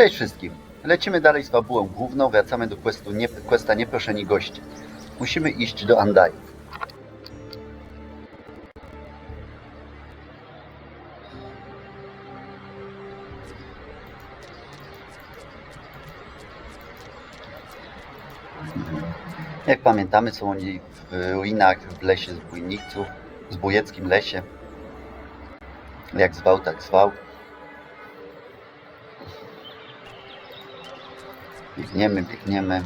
Cześć wszystkim. Lecimy dalej z fabułą główną, wracamy do questu nie, questa Nieproszeni Goście. Musimy iść do Andajów. Jak pamiętamy, są oni w ruinach w lesie zbójniców, w zbójeckim lesie. Jak zwał, tak zwał. Biegniemy, biegniemy.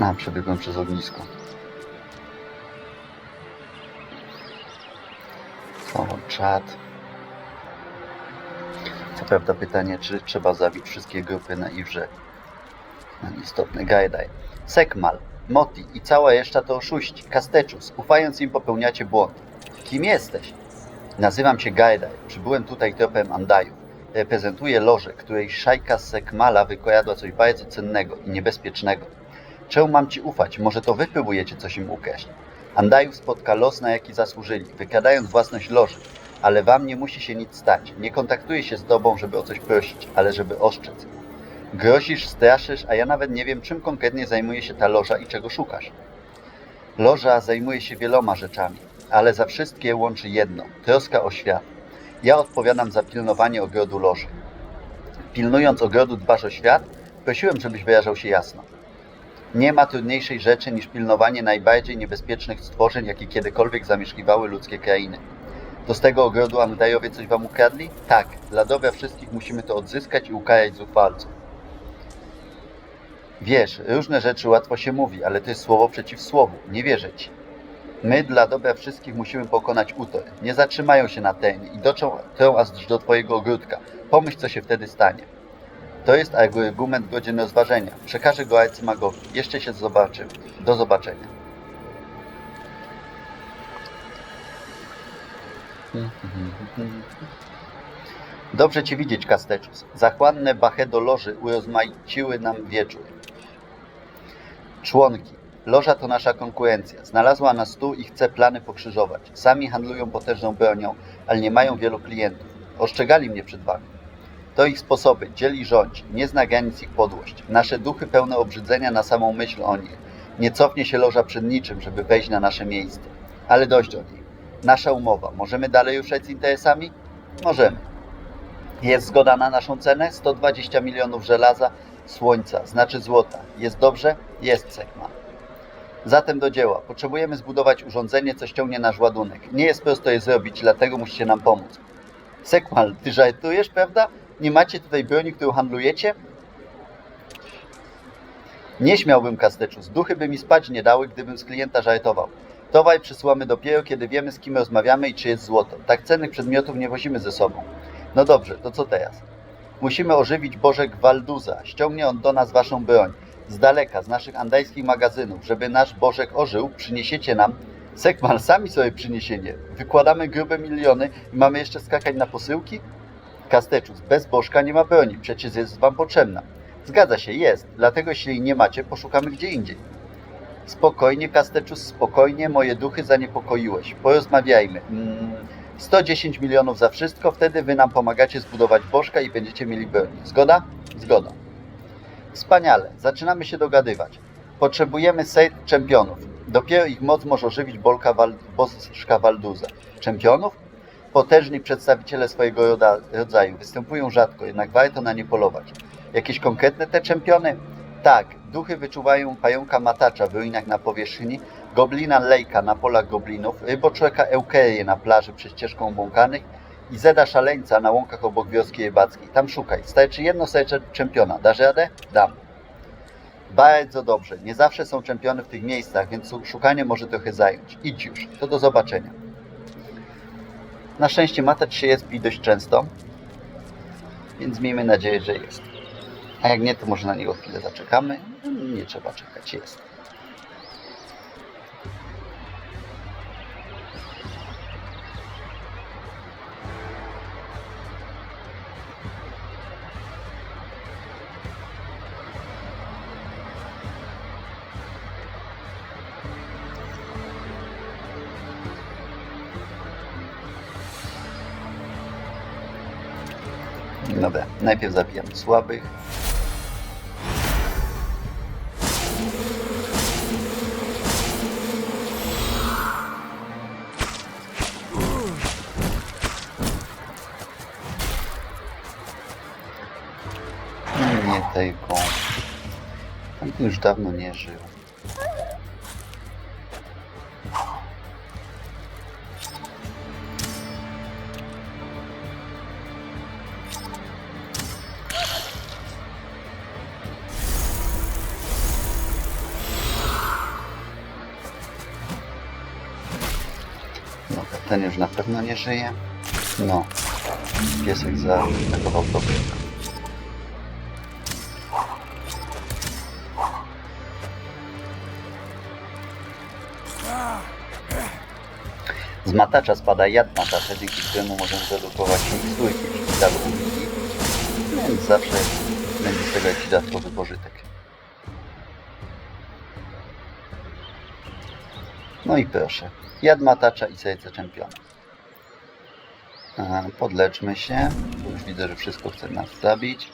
A, przebiegłem przez ognisko. O, czad. Co prawda pytanie, czy trzeba zabić wszystkie grupy na Iwrze. Istotny gajdaj. Sekmal, Moti i cała reszta to oszuści, Kasteczus. Ufając im popełniacie błąd. Kim jesteś? Nazywam się Gajdaj. Przybyłem tutaj tropem Andajów. Reprezentuję lożę, której szajka Sekmala wykradła coś bardzo cennego i niebezpiecznego. Czemu mam ci ufać? Może to wy próbujecie coś im ukraść. Andajów spotka los, na jaki zasłużyli, wykradając własność loży. Ale wam nie musi się nic stać. Nie kontaktuję się z tobą, żeby o coś prosić, ale żeby oszczędz. Grozisz, straszysz, a ja nawet nie wiem, czym konkretnie zajmuje się ta loża i czego szukasz. Loża zajmuje się wieloma rzeczami, ale za wszystkie łączy jedno troska o świat. Ja odpowiadam za pilnowanie ogrodu loży. Pilnując ogrodu dbasz o świat, prosiłem, żebyś wyrażał się jasno. Nie ma trudniejszej rzeczy niż pilnowanie najbardziej niebezpiecznych stworzeń, jakie kiedykolwiek zamieszkiwały ludzkie krainy. To z tego ogrodu Amdajowie coś wam ukradli? Tak, dla dobra wszystkich musimy to odzyskać i ukarać zuchwalców. Wiesz, różne rzeczy łatwo się mówi, ale to jest słowo przeciw słowu. Nie wierzę ci. My dla dobra wszystkich musimy pokonać Utor. Nie zatrzymają się na terenie i doczą trą aż do twojego ogródka. Pomyśl, co się wtedy stanie. To jest argument godzien rozważenia. Przekażę go arcymagowi. Jeszcze się zobaczymy. Do zobaczenia. Dobrze Cię widzieć, Kasteczus. Zachłanne bache do loży urozmaiciły nam wieczór. Członki. Loża to nasza konkurencja. Znalazła nas tu i chce plany pokrzyżować. Sami handlują potężną bronią, ale nie mają wielu klientów. Ostrzegali mnie przed wami. To ich sposoby. Dzieli rządź. Nie zna granic ich podłość. Nasze duchy pełne obrzydzenia na samą myśl o nich. Nie cofnie się loża przed niczym, żeby wejść na nasze miejsce. Ale dość o nich. Nasza umowa. Możemy dalej ruszać z interesami? Możemy. Jest zgoda na naszą cenę? 120 milionów żelaza, słońca, znaczy złota. Jest dobrze? Jest, Sekma. Zatem do dzieła. Potrzebujemy zbudować urządzenie, co ściągnie nasz ładunek. Nie jest prosto je zrobić, dlatego musicie nam pomóc. Sekmal, ty żartujesz, prawda? Nie macie tutaj broni, którą handlujecie? Nie śmiałbym, Kasteczus. Duchy by mi spać nie dały, gdybym z klienta żartował. Towar przysyłamy dopiero, kiedy wiemy, z kim rozmawiamy i czy jest złoto. Tak cennych przedmiotów nie wozimy ze sobą. No dobrze, to co teraz? Musimy ożywić Bożek Walduza. Ściągnie on do nas waszą broń. Z daleka, z naszych andajskich magazynów. Żeby nasz Bożek ożył, przyniesiecie nam... Sekmal, sami sobie przyniesienie. Wykładamy grube miliony i mamy jeszcze skakać na posyłki? Kasteczus, bez Bożka nie ma broni, przecież jest wam potrzebna. Zgadza się, jest. Dlatego jeśli nie macie, poszukamy gdzie indziej. Spokojnie, Kasteczus, spokojnie. Moje duchy zaniepokoiłeś. Porozmawiajmy. Mm, 110 milionów za wszystko, wtedy wy nam pomagacie zbudować Bożka i będziecie mieli broń. Zgoda? Zgoda. Wspaniale. Zaczynamy się dogadywać. Potrzebujemy set czempionów. Dopiero ich moc może ożywić Bolka Wal Walduza. Czempionów? Potężni przedstawiciele swojego rodzaju. Występują rzadko, jednak warto na nie polować. Jakieś konkretne te czempiony? Tak, duchy wyczuwają pająka matacza w ruinach na powierzchni, goblina lejka na polach goblinów, ryboczłeka eukerię na plaży przy ścieżką obłąkanych i zeda szaleńca na łąkach obok wioski rybackiej. Tam szukaj. Starczy jedno serce czempiona. Dasz radę? Dam. Bardzo dobrze. Nie zawsze są czempiony w tych miejscach, więc szukanie może trochę zająć. Idź już. To do zobaczenia. Na szczęście matacz się jest pi dość często, więc miejmy nadzieję, że jest. A jak nie, to może na niego chwilę zaczekamy. Nie trzeba czekać, jest. Dobra, najpierw zabijam słabych. Nie tego. Tamten już dawno nie żył. Ten już na pewno nie żyje. No, piesek zaatakował dobrze. Z matacza spada jad matacza, dzięki któremu możemy zredukować miksturki przeciwstawów więc zawsze będzie z tego jakiś dodatkowy pożytek. No i proszę, jad matacza i serce czempiona. Podleczmy się, już widzę, że wszystko chce nas zabić.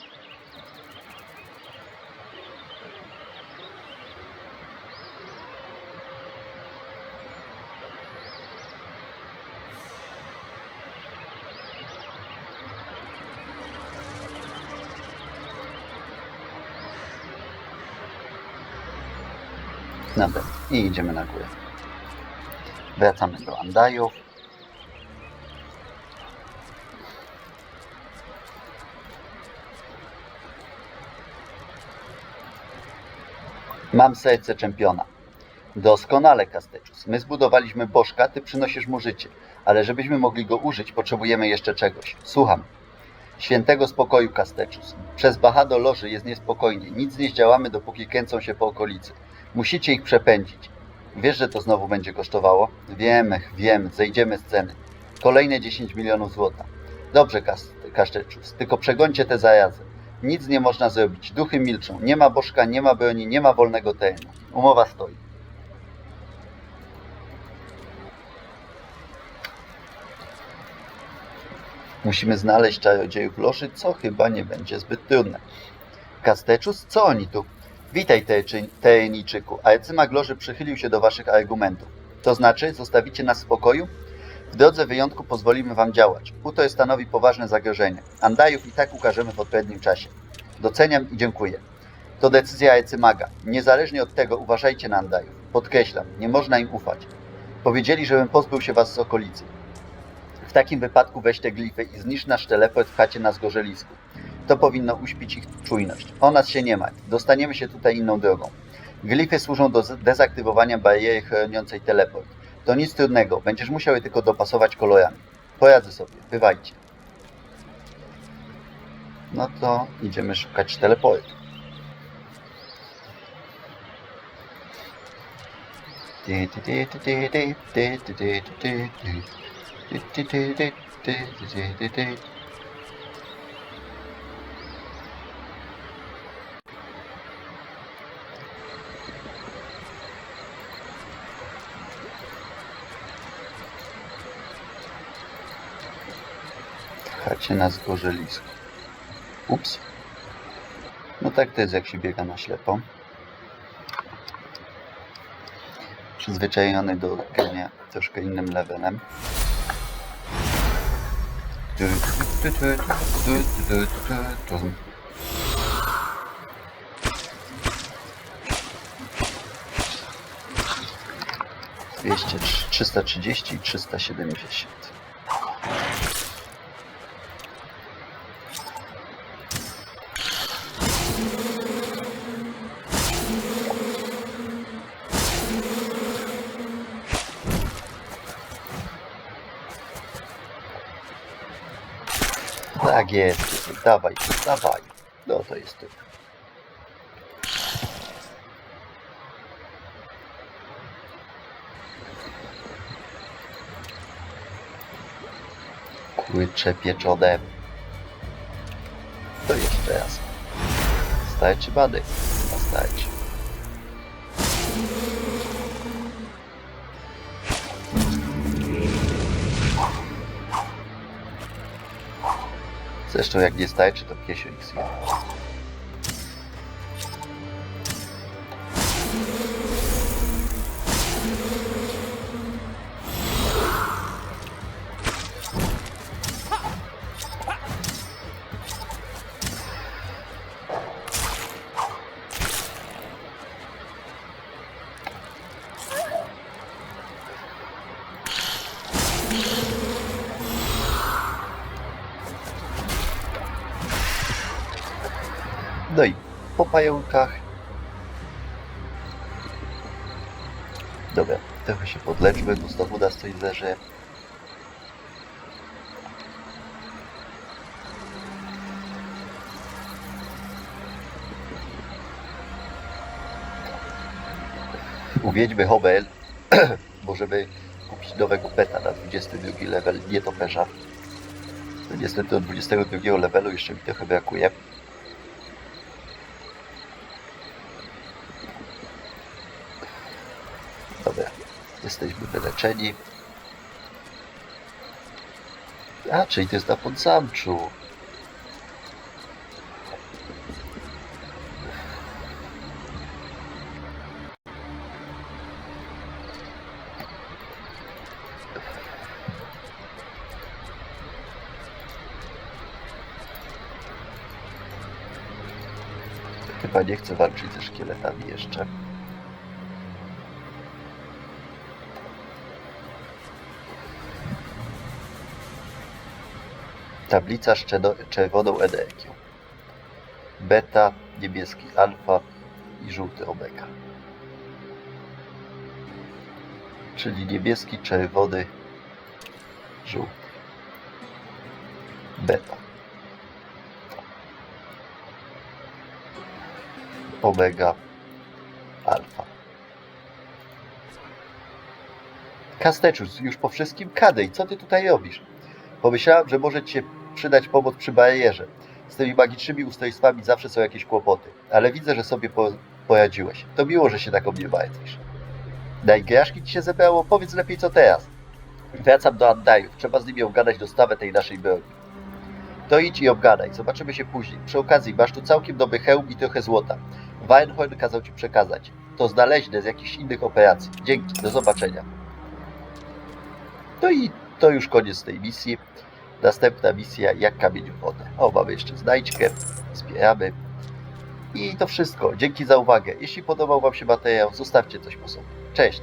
Dobra, i idziemy na górę. Wracamy do Andajów. Mam serce czempiona. Doskonale, Kasteczus. My zbudowaliśmy bożka, ty przynosisz mu życie. Ale żebyśmy mogli go użyć, potrzebujemy jeszcze czegoś. Słucham. Świętego spokoju, Kasteczus. Przez Bahado Loży jest niespokojnie. Nic nie zdziałamy, dopóki kręcą się po okolicy. Musicie ich przepędzić. Wiesz, że to znowu będzie kosztowało? Wiemy, wiem, zejdziemy z ceny. Kolejne 10 milionów złota. Dobrze, Kas- Kaszczeczus, tylko przegońcie te zajazy. Nic nie można zrobić. Duchy milczą. Nie ma bożka, nie ma broni, nie ma wolnego terenu. Umowa stoi. Musimy znaleźć czarodziejów loży, co chyba nie będzie zbyt trudne. Kasteczus, co oni tu? Witaj, Terenijczyku. Arcymak loży przychylił się do waszych argumentów. To znaczy, zostawicie nas w spokoju? W drodze wyjątku pozwolimy wam działać. Utor stanowi poważne zagrożenie. Andajów i tak ukażemy w odpowiednim czasie. Doceniam i dziękuję. To decyzja Arcymaga. Niezależnie od tego uważajcie na Andajów. Podkreślam, nie można im ufać. Powiedzieli, żebym pozbył się was z okolicy. W takim wypadku weź te glify i zniszcz nasz teleport w chacie na zgorzelisku. To powinno uśpić ich czujność. O nas się nie martw. Dostaniemy się tutaj inną drogą. Glify służą do dezaktywowania bariery chroniącej teleport. To nic trudnego. Będziesz musiał je tylko dopasować kolorami. Poradzę sobie. Bywajcie. No to idziemy szukać teleportu. Chacie na zgorzelisku. Ups. No tak to jest jak się biega na ślepo. Przyzwyczajony do grania troszkę innym levelem. Dwieście, trzysta trzydzieści i trzysta siedemdziesiąt. Tak jest, dawaj, dawaj. No to jest to. Kurcze pieczone. To jeszcze raz. Starczy bady. Chyba Zresztą jak nie starczy, to Piesio X1. No i po pająkach. Dobra, trochę się podleczmy, bo znowu nas coś leży. Uwiedźmy Hobel, możemy kupić nowego peta na 22 level nietoperza. No Niestety do 22 levelu jeszcze mi trochę brakuje. Dobra, jesteśmy wyleczeni. A, czyli to jest na podzamczu. Chyba nie chcę walczyć ze szkieletami jeszcze. Tablica z czerwoną energią. Beta, niebieski alfa i żółty omega. Czyli niebieski, czerwony, żółty. Beta. Omega, alfa. Kasteczus, już po wszystkim kadej, co ty tutaj robisz? Pomyślałem, że może ci się przydać pomoc przy barierze. Z tymi magicznymi ustrojstwami zawsze są jakieś kłopoty, ale widzę, że sobie po. To miło, że się tak o mnie martwisz. Najgraszki ci się zebrało, powiedz lepiej co teraz. Wracam do Andajów, trzeba z nimi obgadać dostawę tej naszej broni. To idź i obgadaj, zobaczymy się później. Przy okazji, masz tu całkiem dobry hełm i trochę złota. Weinhorn kazał ci przekazać. To znaleźne z jakichś innych operacji. Dzięki, do zobaczenia. No i to już koniec tej misji. Następna misja jak kamień wodę. O, mamy jeszcze znajdźkę, zbieramy. I to wszystko. Dzięki za uwagę. Jeśli podobał Wam się materiał, zostawcie coś po sobie. Cześć!